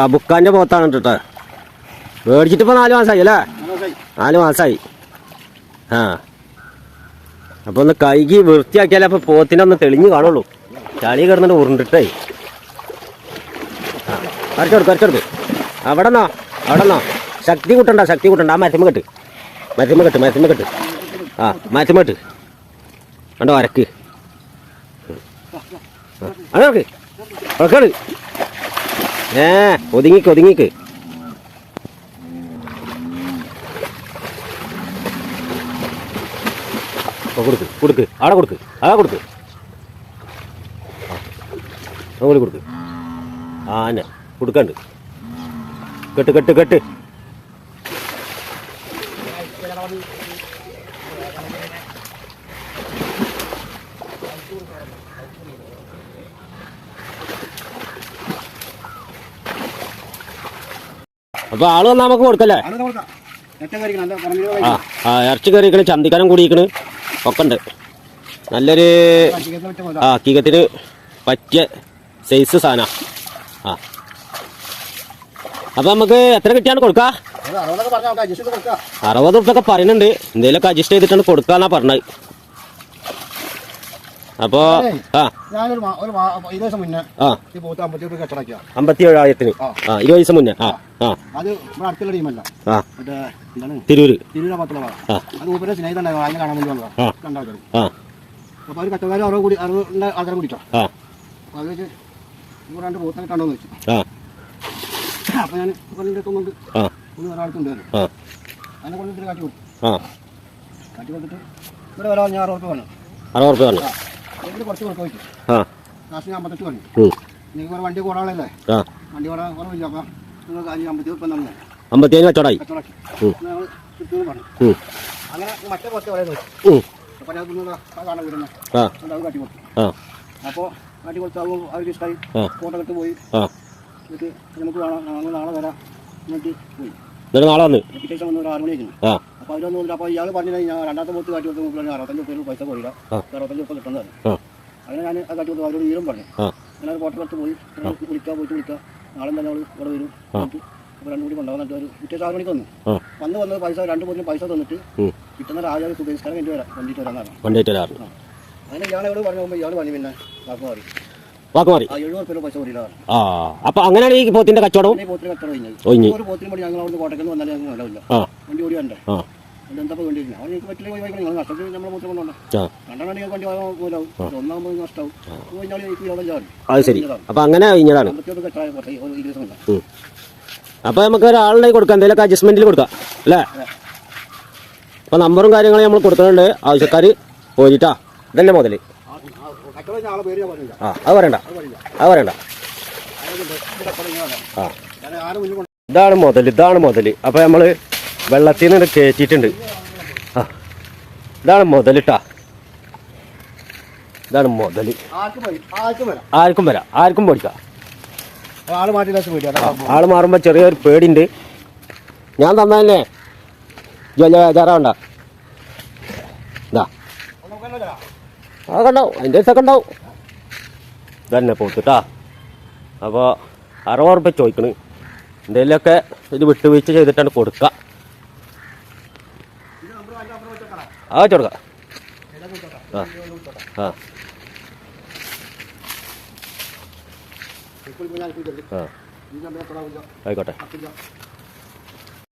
ആ ബുക്കാന്റെ പോത്താണ് കേട്ടോ മേടിച്ചിട്ട് ഇപ്പോൾ നാല് മാസമായി അല്ലേ? നാല് മാസമായി ആ. അപ്പോൾ ഒന്ന് കൈകി വൃത്തിയാക്കിയാലേ അപ്പോൾ പോത്തിനെ ഒന്ന് തെളിഞ്ഞ് കാണുള്ളൂ. ചളി കിടന്നിട്ട് ഉരുണ്ടിട്ടേ. ആ വരച്ചെടുക്ക് വരച്ചെടുക്ക് അവിടെ നിന്നോ അവിടെ നിന്നോ. ശക്തി കൂട്ടണ്ട ശക്തി കൂട്ടണ്ട. ആ മരത്തിമ കെട്ട്. മരത്തിമ കെട്ട് മരത്തിമ കെട്ട്. ആ മരത്തിമ കെട്ട്. കണ്ടോ അരക്ക്. അടക്ക് ഉറക്കാട് ഏ ഒതുങ്ങിക്ക് ഒതുങ്ങിക്ക്. കൊടുക്ക് കൊടുക്ക്. ആടെ കൊടുക്ക് ആ കൊടുക്ക്. അങ്ങോട്ട് കൊടുക്ക്. ആ എന്നെ കൊടുക്കണ്ട്. കെട്ട് കെട്ട് കെട്ട്. അപ്പൊ ആൾ വന്നാ നമുക്ക് കൊടുക്കല്ലേ? ആ ആ ഇറച്ചി കറിയിക്കണ് ചന്തിക്കാനും കൂടിയിരിക്കണ്. ഒക്കെ ഉണ്ട്. നല്ലൊരു ആ കീകത്തിന് പറ്റിയ സൈസ് സാധന. ആ. അപ്പൊ നമുക്ക് എത്ര കിട്ടിയാണ് കൊടുക്കുക അറുപത് ഉറുപ്പൊക്കെ പറയുന്നുണ്ട്. എന്തെങ്കിലുമൊക്കെ അഡ്ജസ്റ്റ് ചെയ്തിട്ടാണ് കൊടുക്കാന്നാ പറഞ്ഞത്. അപ്പോ ഞാനൊരു ഒരു ഇരുപത് ദിവസം മുന്നേ ആ. ഈ പോത്ത് അമ്പത്തി രൂപ കച്ചവടക്കിയ ആ. ഇരുപത് ദിവസം മുന്നേ. ആ ആ. അത് ഇവിടെ അടുത്തുള്ള ടീമല്ല. ആ. മറ്റേ എന്താണ്? തിരൂര്. പത്തുള്ള അത് മൂപ്പരെ സ്നേഹിതണ്ടായിരുന്നു അതിനെ കാണാൻ വേണ്ടി വന്നതാ. കച്ചവടക്കാർ അറുപത് കൂടി ആൾക്കാരെ അത് വെച്ച് രണ്ട് പോത്തിനെ കണ്ടോന്ന് വെച്ചു. ഞാൻ കൊണ്ടിട്ട് കൊണ്ട് ആ. ഒന്ന് ഒരാൾക്കുണ്ടായിരുന്നു ആ. അതിനെ കൊണ്ടിട്ട് കാട്ടി കൊടുത്തു. ആ. കാട്ടി കൊടുത്തിട്ട് ഇവിടെ ഞാൻ അറുപത് കുറച്ച് കൊടുക്കാൻ വെച്ചു ആ അമ്പത്തെട്ട് പറഞ്ഞു. വേറെ വണ്ടി ആ. വണ്ടി കുറവില്ല നിങ്ങൾ അമ്പത്തി തന്നെ അമ്പത്തിയേഴ് കച്ചവടമായി. അങ്ങനെ മറ്റേ കുറച്ച് പറയുന്നത് ഉം. അപ്പോൾ ഞാൻ തിന്നത് ആ കാണാൻ വിടുന്നത് ആ. അത് കാട്ടി കൊടുത്തു. ആ. അപ്പോൾ കാട്ടി കൊടുത്താകുമ്പോൾ അവർ ഇഷ്ടമായി ആ. പോയി. എന്നിട്ട് നമുക്ക് നാളെ വരാം. എന്നിട്ട് പോയി. നാളെ വന്ന്? ഒരു ആറ് മണിയായിരുന്നു ആ. അപ്പോൾ അപ്പോൾ ഇയാൾ പറഞ്ഞു ഞാൻ രണ്ടാമത്തെ പോത്ത് കാട്ടി കൊടുത്ത് മുമ്പിൽ അറുപത്തഞ്ച് രൂപ പൈസ പോയില്ല. അറുപത്തഞ്ച് രൂപ കിട്ടുന്നത് അങ്ങനെ ഞാൻ ആ കാട്ടി കൊടുത്തു അവരോട് വീരും പറഞ്ഞു. അങ്ങനെ ഫോട്ടോ പോയി. വിളിക്കാം പോയിട്ട് വിളിക്കാം. നാളെ തന്നെ അവൾ ഇവിടെ വരും. അപ്പോൾ രണ്ടും കൂടി കൊണ്ടുപോകാൻ ഒരു ആറ് മണിക്ക് വന്നു. വന്ന് വന്ന് പൈസ രണ്ട് പോത്തിന് പൈസ തന്നിട്ട് കിട്ടുന്ന രാജാവ് സുബേസ്കാരം എന്റെ വരാം വണ്ടിയിട്ട് വരാൻ വണ്ടിയിട്ട് അങ്ങനെ ഇയാളോട് പറഞ്ഞു പോകുമ്പോൾ ഇയാൾ പറഞ്ഞു പിന്നെ വാക്ക് മാറി. വാക്ക് മാറി. ആ അപ്പൊ അങ്ങനെയാണ് ഈ പോത്തിന്റെ കച്ചവടം? ഒഴിഞ്ഞ്. ഒരു പോത്തിന് ഞങ്ങൾ അവിടെ കോട്ടയ്ക്ക് വന്നാൽ ഞങ്ങൾ വണ്ടി ഓടി വരണ്ടേ വേണ്ടിയില്ല അവൻ എനിക്ക് പറ്റില്ല പോയി വാങ്ങിക്കണം നിങ്ങൾ നഷ്ടത്തിൽ നമ്മളെ പോത്തിന് കൊണ്ടുപോകണം ആ. രണ്ടാണ് ഞങ്ങൾക്ക് വണ്ടി വാങ്ങാൻ പോലാവും ഒന്നാകുമ്പോൾ നഷ്ടമാവും അപ്പോൾ കഴിഞ്ഞാൽ എനിക്ക് ഇവിടെ ചാടി അത് ശരി. അപ്പൊ അങ്ങനെ കഴിഞ്ഞതാണ് അമ്പത്തി കച്ചവടം കുറച്ച് ഒരു ഇരുപത് ദിവസം കൊണ്ട് ഉം. അപ്പൊ നമുക്ക് ഒരാളുടെ കൊടുക്കാം. എന്തെങ്കിലും അഡ്ജസ്റ്റ്മെന്റിൽ കൊടുക്കാം. അല്ലേ? അപ്പൊ നമ്പറും കാര്യങ്ങളും നമ്മൾ കൊടുത്തിട്ടുണ്ട്. ആവശ്യക്കാർ പോയിട്ടാ. ഇതന്നെ മുതൽ. ആ അത് പറയണ്ട. അത് പറയണ്ട. ആ. ഇതാണ് മുതൽ ഇതാണ് മുതൽ അപ്പൊ നമ്മൾ വെള്ളത്തിൽ നിന്ന് കയറ്റിയിട്ടുണ്ട് ആ ഇതാണ് മുതലിട്ടാ ഇതാണ് മുതൽ ആർക്കും വരാ ആർക്കും അതാ ആൾ മാറുമ്പോൾ ചെറിയൊരു പേടിയുണ്ട് ഞാൻ തന്നതന്നെ ജല വേദാറാവണ്ട ഇതാ അതൊക്കെ ഉണ്ടാവും അതിന്റെ ഒക്കെ ഉണ്ടാവും. ഇതന്നെ പോത്തിട്ടാ അപ്പോൾ അറുപത് ഉറുപ്പ്യ ചോദിക്കണ്. എന്തെങ്കിലുമൊക്കെ ഇത് വിട്ടുവീഴ്ച ചെയ്തിട്ടാണ് കൊടുക്കുക ആ വെച്ചോടുക്ക. ആ ആ. ആയിക്കോട്ടെ.